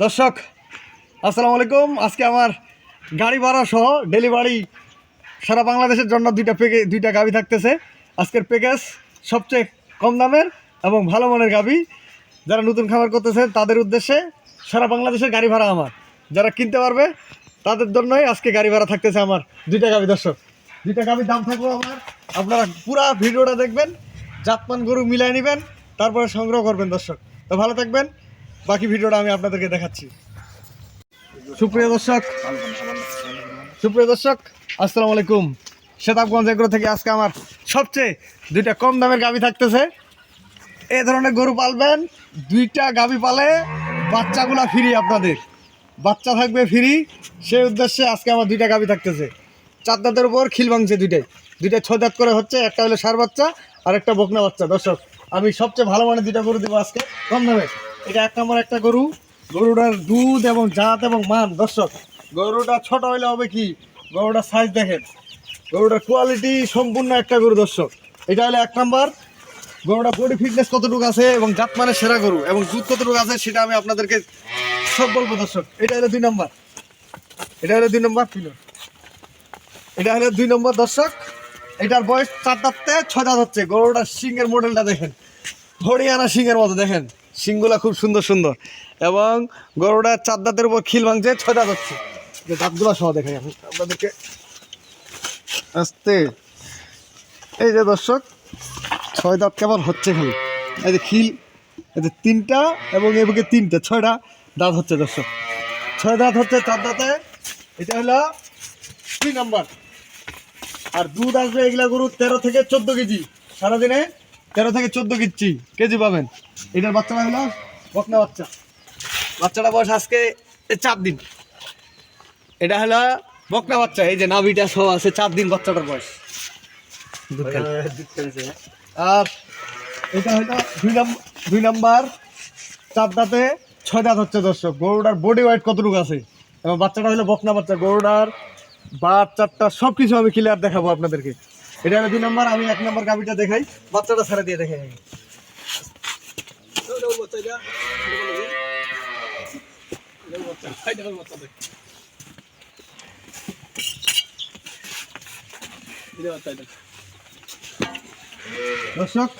দর্শক, আসসালামু আলাইকুম। আজকে আমার গাড়ি ভাড়া সহ ডেলিভারি সারা বাংলাদেশের জন্য দুইটা পেকে দুইটা গাবি থাকতেছে। আজকের প্যাকেজ সবচেয়ে কম দামের এবং ভালো মানের গাবি। যারা নতুন খাবার করতেছে তাদের উদ্দেশ্যে সারা বাংলাদেশের গাড়ি ভাড়া আমার। যারা কিনতে পারবে, তাদের জন্যই আজকে গাড়ি ভাড়া থাকতেছে আমার দুইটা গাবি, দর্শক। দুইটা গাবির দাম থাকবে আমার। আপনারা পুরা ভিডিওটা দেখবেন, জাতমান গরু মিলাই নেবেন, তারপরে সংগ্রহ করবেন, দর্শক। তো ভালো থাকবেন। বাকি ভিডিওটা আমি আপনাদেরকে দেখাচ্ছি। সুপ্রিয় দর্শক সুপ্রিয় দর্শক, আসসালামু আলাইকুম। শেতাবগঞ্জ এগ্রো থেকে আজকে আমার সবচেয়ে দুইটা কম দামের গাবি থাকতেছে। এ ধরনের গরু পালবেন, দুইটা গাবি পালে বাচ্চাগুলা ফ্রি আপনাদের। বাচ্চা থাকবে ফ্রি সেই উদ্দেশ্যে আজকে আমার দুইটা গাবি থাকতেছে। চার দাঁতের উপর খিল ভাঙছে দুইটাই। দুইটা ছয় দাঁত করে হচ্ছে, একটা হলো সার বাচ্চা আর একটা বকনা বাচ্চা। দর্শক, আমি সবচেয়ে ভালো মানের দুইটা গরু দেবো আজকে, কম দামে। এটা এক নম্বর একটা গরু। গরুটার দুধ এবং জাত এবং মান, দর্শক, গরুটা ছোট হইলে হবে কি? গরুটার সাইজ দেখেন। গরুটার কোয়ালিটি সম্পূর্ণ একটা গরু, দর্শক। এটা হলো এক নম্বর। গরুটা বডি ফিটনেস কতটুকু আছে এবং জাত মানে সেরা গরু এবং দুধ কতটুকু আছে সেটা আমি আপনাদেরকে সব বলব, দর্শক। এটা হলো দুই নম্বর। এটা হলো দুই নম্বর পিলর এটা হলো দুই নম্বর, দর্শক। এটার বয়স চার দাঁততে ছয় দাঁত হচ্ছে। গরুটার সিংয়ের মডেলটা দেখেন। হরিয়ানা সিংয়ের মতো, দেখেন। সিংগুলা খুব সুন্দর সুন্দর। এবং গরুটা চার দাঁতের উপর খিল ভাঙছে ছয় দাঁত হচ্ছে। যে দাঁতগুলো সহ দেখাই আমি। আপনাদেরকে আস্তে। এই যে দর্শক ছয় দাঁত কেমন হচ্ছে খালি এই যে খিল এই যে তিনটা এবং এদিকে তিনটা ছয়টা দাঁত হচ্ছে দর্শক। ছয় দাঁত হচ্ছে চার দাঁতে। এটা হলো দুই নাম্বার। আর দুধ আসবে এগুলা গরু তেরো থেকে চোদ্দ কেজি। সারাদিনে তেরো থেকে চোদ্দ কেজি কেজি পাবেন। এটার বাচ্চাটা হলো বকনা বাচ্চা। বাচ্চাটা বয়স আজকে চার দিন। এটা হলো বকনা বাচ্চা এই যে নাভিটা সহ আছে চার দিন বাচ্চাটার বয়স। আর এটা হলো দুই নাম্বার দুই নাম্বার চার দাঁতে ছয় দাঁত হচ্ছে দর্শক। গরুটার বডি ওয়েট কতটুকু আছে? এবং বাচ্চাটা হলো বকনা বাচ্চা। গরুটার বাচ্চাটা সব কিছু আমি ক্লিয়ার দেখাবো আপনাদেরকে। এটা হলো দুই নম্বর আমি এক নম্বর গাভিটা দেখাই। বাচ্চাটা ছেড়ে দিয়ে দেখাই দর্শক,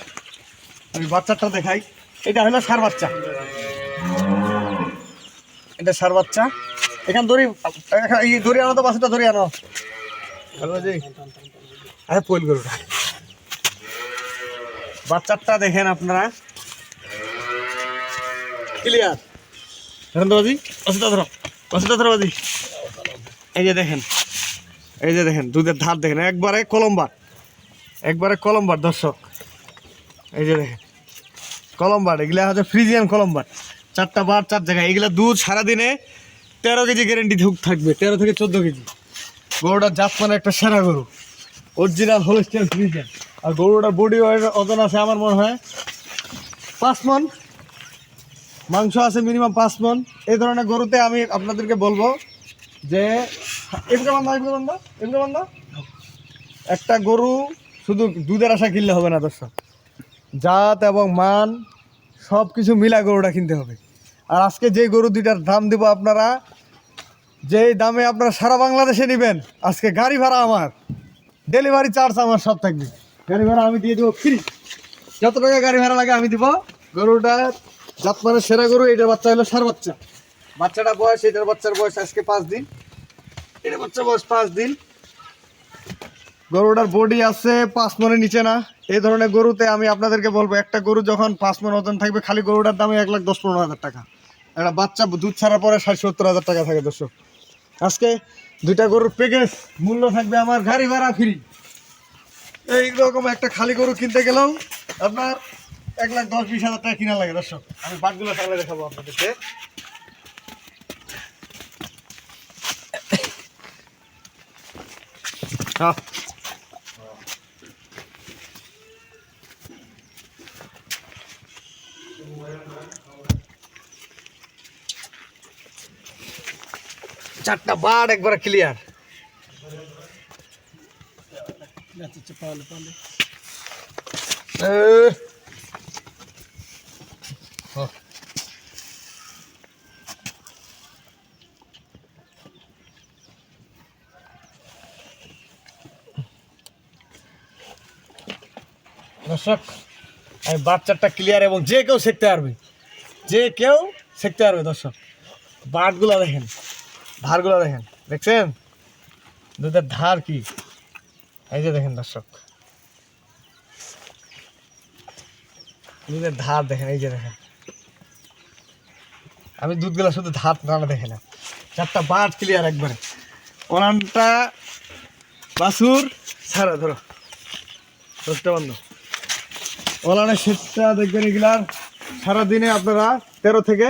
আমি বাচ্চাটা দেখাই। এটা হলো সার বাচ্চা। এটা সার বাচ্চা। এখান দড়ি এই দড়ি আনো তো, বাচ্চাটা দড়ি আনো। আরে পোল বাচ্চাটা দেখেন আপনারা। ক্লিয়ার বাজি। এই যে দেখেন। এই যে দেখেন, দুধের ধার দেখেন। একবারে কলম্বার। একবারে কলম্বার, দর্শক। এই যে দেখেন। কলম্বার হচ্ছে কলম্বার। চারটা বার চার জায়গায়। এগুলা দুধ সারাদিনে তেরো কেজি গ্যারেন্টি থাকবে। তেরো থেকে চোদ্দ কেজি। গরুটার জাত মানে একটা সেরা গরু। অরিজিনাল হোলস্টেল ফ্রিজিয়ান আর গরুটার বডি ওজন আছে, আমার মনে হয়, পাঁচ মন। মাংস আছে মিনিমাম পাঁচ মন এই ধরনের গরুতে আমি আপনাদেরকে বলব যে একটা গরু শুধু দুধের আশা কিনলে হবে না, দর্শক। জাত এবং মান সব কিছু মিলা গরুটা কিনতে হবে। আর আজকে যে গরু দুইটার দাম দিব আপনারা, যেই দামে আপনারা সারা বাংলাদেশে নেবেন, আজকে গাড়ি ভাড়া আমার। ডেলিভারি চার্জ আমার সব থাকবে। গাড়ি ভাড়া আমি দিয়ে দেবো ফ্রি। যত টাকা গাড়ি ভাড়া লাগে আমি দিব। গরুটা জাত মানে সেরা গরু এটার বাচ্চা হলো সার বাচ্চা। বাচ্চাটা বয়স এটার বাচ্চার বয়স আজকে পাঁচ দিন। এটার বাচ্চা বয়স পাঁচ দিন। গরুটার বডি আছে পাঁচ মনের নিচে না। এই ধরনের গরুতে আমি আপনাদেরকে বলব, একটা গরু যখন পাঁচ মন ওজন থাকবে, খালি গরুটার দামে এক লাখ দশ পনেরো হাজার টাকা। একটা বাচ্চা দুধ ছাড়ার পরে ষাট সত্তর হাজার টাকা থাকে দর্শক। আজকে দুইটা গরুর প্যাকেজ মূল্য থাকবে আমার গাড়ি ভাড়া ফ্রি এইরকম একটা খালি গরু কিনতে গেলেও আপনার এক লাখ দশ বিশ হাজার টাকা কিনা লাগে দর্শক। আমি বাঘগুলো তাহলে দেখাবো আপনাদেরকে। হ্যাঁ। চারটা বার একবার ক্লিয়ার দর্শক, আমি বাচ্চাটা ক্লিয়ার এবং যে কেউ শিখতে পারবে, যে কেউ শিখতে পারবে দর্শক। বাটগুলো দেখেন, ধারগুলো দেখেন, দেখছেন? দুধের ধার কি? এই যে দেখেন দর্শক। দুধের ধার দেখেন, এই যে দেখেন। আমি দুধগুলো শুধু ধার টানা দেখে না। চারটা বাট ক্লিয়ার একবারে। ওনানটা বাসুর ছাড়া, ধরো। দশটা বন্ধ। ওলানের শীতটা দেখবেন এগুলার সারাদিনে আপনারা তেরো থেকে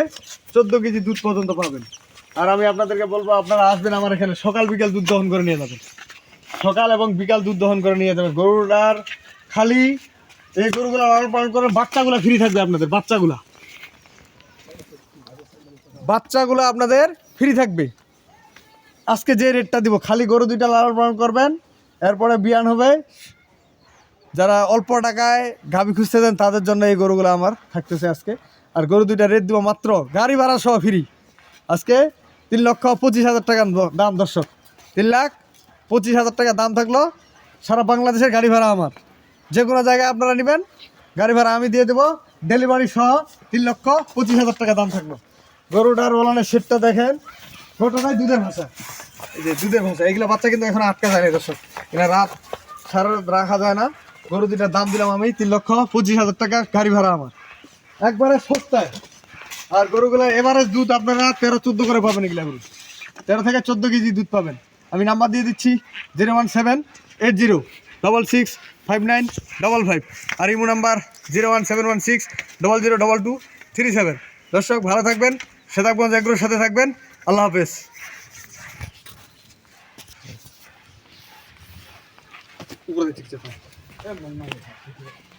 চোদ্দ কেজি দুধ পর্যন্ত পাবেন। আর আমি আপনাদেরকে বলব, আপনারা আসবেন আমার এখানে, সকাল বিকাল দুধ দহন করে নিয়ে যাবেন। সকাল এবং বিকাল দুধ দহন করে নিয়ে যাবেন। গরুটার খালি এই গরুগুলো লালন পালন করে বাচ্চাগুলো ফ্রি থাকবে আপনাদের, বাচ্চাগুলা। বাচ্চাগুলো আপনাদের ফ্রি থাকবে। আজকে যে রেটটা দিব, খালি গরু দুইটা লালন পালন করবেন, এরপরে বিয়ান হবে যারা অল্প টাকায় গাভি খুঁজতে দেন তাদের জন্য এই গরুগুলো আমার থাকতেছে আজকে। আর গরু দুইটা রেট দিব মাত্র গাড়ি ভাড়া সহ ফ্রি আজকে তিন লক্ষ পঁচিশ হাজার টাকা দাম, দর্শক। তিন লাখ পঁচিশ হাজার টাকা দাম থাকল সারা বাংলাদেশের গাড়ি ভাড়া আমার। যে কোনো জায়গায় আপনারা নেবেন, গাড়ি ভাড়া আমি দিয়ে দেবো। ডেলিভারি সহ তিন লক্ষ পঁচিশ হাজার টাকা দাম থাকল। গরুটার বলানের সেটটা দেখেন। ফটোটাই দুধের ভাষা। এই যে দুধের ভাষা এগুলো বাচ্চা কিন্তু এখন আটকা যায় না দর্শক। এরা রাত সারা রাখা যায় না। গরু দুটার দাম দিলাম আমি তিন লক্ষ পঁচিশ হাজার টাকা গাড়ি ভাড়া আমার। একবারে সস্তায়। আর গরুগুলো এভারেজ দুধ আপনারা তেরো, চোদ্দ করে পাবেন এগুলা গরু। তেরো থেকে চোদ্দ কেজি দুধ পাবেন। আমি নাম্বার দিয়ে দিচ্ছি, zero one seven eight zero, double six five nine double five. আর imo number zero one seven one six double zero double two three seven. দর্শক, ভালো থাকবেন, সেতাবগঞ্জ এগ্রোর সাথে থাকবেন। আল্লাহ হাফেজ। উপরে ঠিক আছে